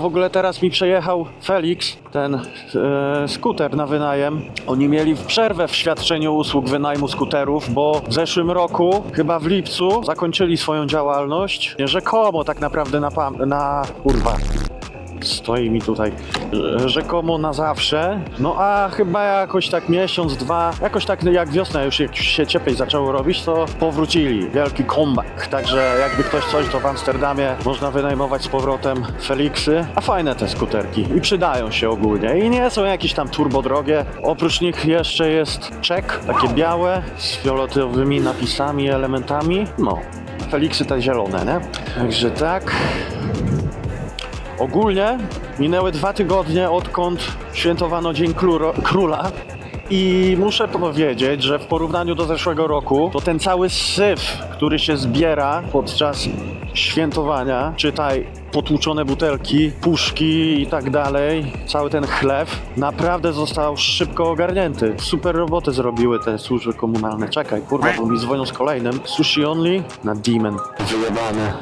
W ogóle teraz mi przejechał Felix, ten e, skuter na wynajem. Oni mieli przerwę w świadczeniu usług wynajmu skuterów, bo w zeszłym roku, chyba w lipcu, zakończyli swoją działalność. Rzekomo tak naprawdę na, pam- na kurwa, stoi mi tutaj e, rzekomo na zawsze. No a chyba jakoś tak miesiąc, dwa, jakoś tak jak wiosna już jak się cieplej zaczęło robić, to powrócili. Wielki comeback. Także jakby ktoś coś, to w Amsterdamie można wynajmować z powrotem Felixy. A fajne te skuterki i przydają się ogólnie. I nie są jakieś tam turbo drogie. Oprócz nich jeszcze jest czek, takie białe z fioletowymi napisami, elementami. No. Felixy te zielone, nie? Także tak. Ogólnie minęły dwa tygodnie, odkąd świętowano Dzień Króla. I muszę powiedzieć, że w porównaniu do zeszłego roku, to ten cały syf, który się zbiera podczas świętowania, czytaj potłuczone butelki, puszki i tak dalej, cały ten chlew, naprawdę został szybko ogarnięty. Super roboty zrobiły te służby komunalne. Czekaj, kurwa, bo mi dzwonią z kolejnym. Sushi only na Demon. Wyjebane.